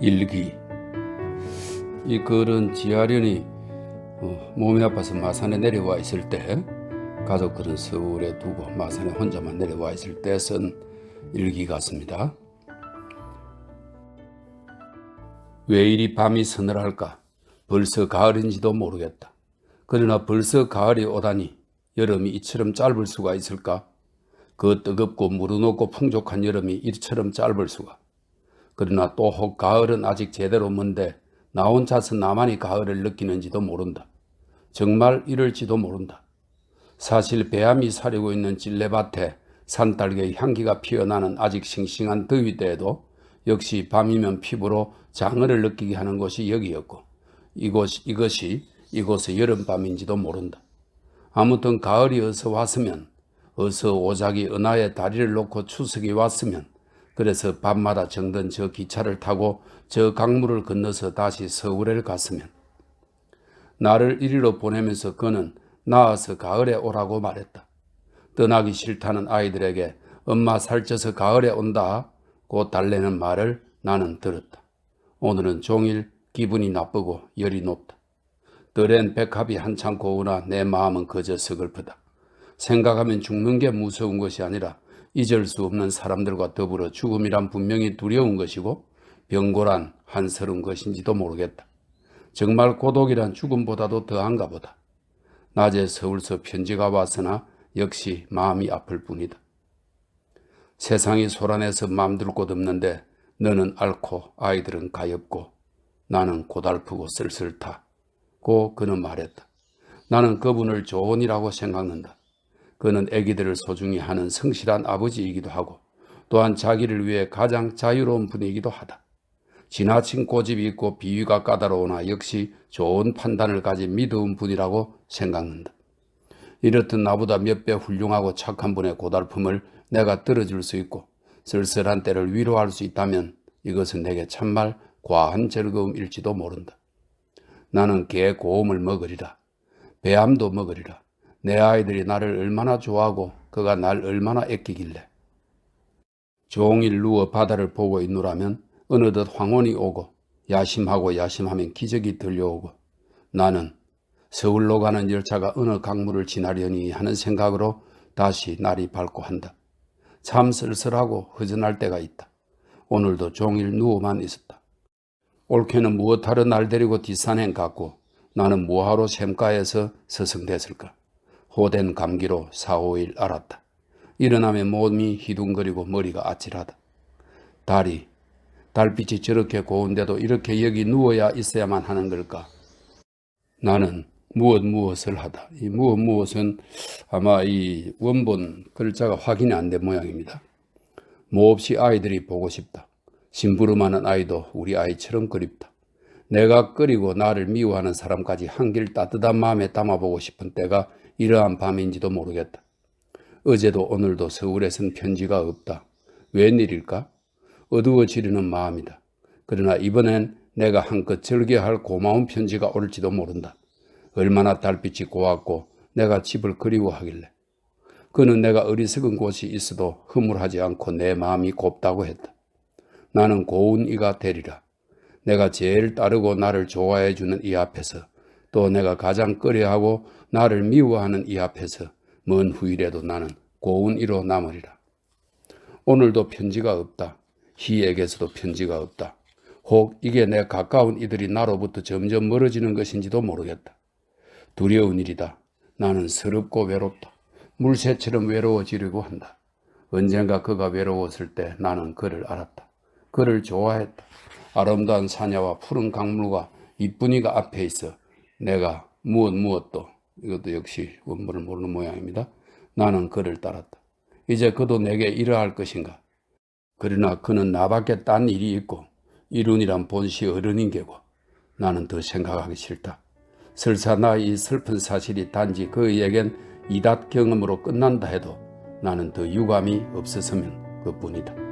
일기 이 글은 지하련이 어, 몸이 아파서 마산에 내려와 있을 때 가족들은 서울에 두고 마산에 혼자만 내려와 있을 때 쓴 일기 같습니다. 왜 이리 밤이 서늘할까? 벌써 가을인지도 모르겠다. 그러나 벌써 가을이 오다니 여름이 이처럼 짧을 수가 있을까? 그 뜨겁고 무르놓고 풍족한 여름이 이처럼 짧을 수가. 그러나 또 혹 가을은 아직 제대로 먼데 나 혼자서 나만이 가을을 느끼는지도 모른다. 정말 이럴지도 모른다. 사실 배암이 사리고 있는 찔레밭에 산딸기의 향기가 피어나는 아직 싱싱한 더위 때에도 역시 밤이면 피부로 장어를 느끼게 하는 곳이 여기였고 이곳, 이것이 이곳의 여름밤인지도 모른다. 아무튼 가을이 어서 왔으면 어서 오작이 은하에 다리를 놓고 추석이 왔으면 그래서 밤마다 정든 저 기차를 타고 저 강물을 건너서 다시 서울에 갔으면 나를 이리로 보내면서 그는 나와서 가을에 오라고 말했다. 떠나기 싫다는 아이들에게 엄마 살쪄서 가을에 온다 고 달래는 말을 나는 들었다. 오늘은 종일 기분이 나쁘고 열이 높다. 들엔 백합이 한창 고우나 내 마음은 그저 서글프다. 생각하면 죽는 게 무서운 것이 아니라 잊을 수 없는 사람들과 더불어 죽음이란 분명히 두려운 것이고 병고란 한스러운 것인지도 모르겠다. 정말 고독이란 죽음보다도 더한가 보다. 낮에 서울서 편지가 왔으나 역시 마음이 아플 뿐이다. 세상이 소란해서 맘둘 곳 없는데 너는 앓고 아이들은 가엾고 나는 고달프고 쓸쓸타. 고 그는 말했다. 나는 그분을 좋은이라고 생각한다. 그는 아기들을 소중히 하는 성실한 아버지이기도 하고 또한 자기를 위해 가장 자유로운 분이기도 하다. 지나친 고집이 있고 비위가 까다로우나 역시 좋은 판단을 가진 믿음 분이라고 생각한다. 이렇듯 나보다 몇 배 훌륭하고 착한 분의 고달픔을 내가 들어줄 수 있고 쓸쓸한 때를 위로할 수 있다면 이것은 내게 참말 과한 즐거움일지도 모른다. 나는 개 고음을 먹으리라. 배암도 먹으리라. 내 아이들이 나를 얼마나 좋아하고 그가 날 얼마나 아끼길래. 종일 누워 바다를 보고 있노라면 어느덧 황혼이 오고 야심하고 야심하면 기적이 들려오고 나는 서울로 가는 열차가 어느 강물을 지나려니 하는 생각으로 다시 날이 밝고 한다. 참 쓸쓸하고 허전할 때가 있다. 오늘도 종일 누워만 있었다. 올케는 무엇하러 날 데리고 뒷산행 갔고 나는 뭐하러 샘가에서 서성댔을까. 호된 감기로 4, 5일 알았다. 일어나면 몸이 희둥거리고 머리가 아찔하다. 달이, 달빛이 저렇게 고운데도 이렇게 여기 누워야 있어야만 하는 걸까? 나는 무엇 무엇을 하다. 이 무엇 무엇은 아마 이 원본 글자가 확인이 안 된 모양입니다. 몹시 아이들이 보고 싶다. 심부름하는 아이도 우리 아이처럼 그립다. 내가 끓이고 나를 미워하는 사람까지 한길 따뜻한 마음에 담아보고 싶은 때가 이러한 밤인지도 모르겠다. 어제도 오늘도 서울에선 편지가 없다. 웬일일까? 어두워지려는 마음이다. 그러나 이번엔 내가 한껏 즐겨할 고마운 편지가 올지도 모른다. 얼마나 달빛이 고왔고 내가 집을 그리워하길래. 그는 내가 어리석은 곳이 있어도 허물하지 않고 내 마음이 곱다고 했다. 나는 고운 이가 되리라. 내가 제일 따르고 나를 좋아해 주는 이 앞에서 또 내가 가장 꺼려하고 나를 미워하는 이 앞에서 먼 후일에도 나는 고운 이로 남으리라. 오늘도 편지가 없다. 희에게서도 편지가 없다. 혹 이게 내 가까운 이들이 나로부터 점점 멀어지는 것인지도 모르겠다. 두려운 일이다. 나는 서럽고 외롭다. 물새처럼 외로워지려고 한다. 언젠가 그가 외로웠을 때 나는 그를 알았다. 그를 좋아했다. 아름다운 사냐와 푸른 강물과 이쁜이가 앞에 있어 내가 무엇 무엇도 이것도 역시 원문을 모르는 모양입니다. 나는 그를 따랐다. 이제 그도 내게 이러할 것인가? 그러나 그는 나밖에 딴 일이 있고 이룬이란 본시 어른인 게고 나는 더 생각하기 싫다. 설사 나 이 슬픈 사실이 단지 그에겐 이닷 경험으로 끝난다 해도 나는 더 유감이 없었으면 그뿐이다.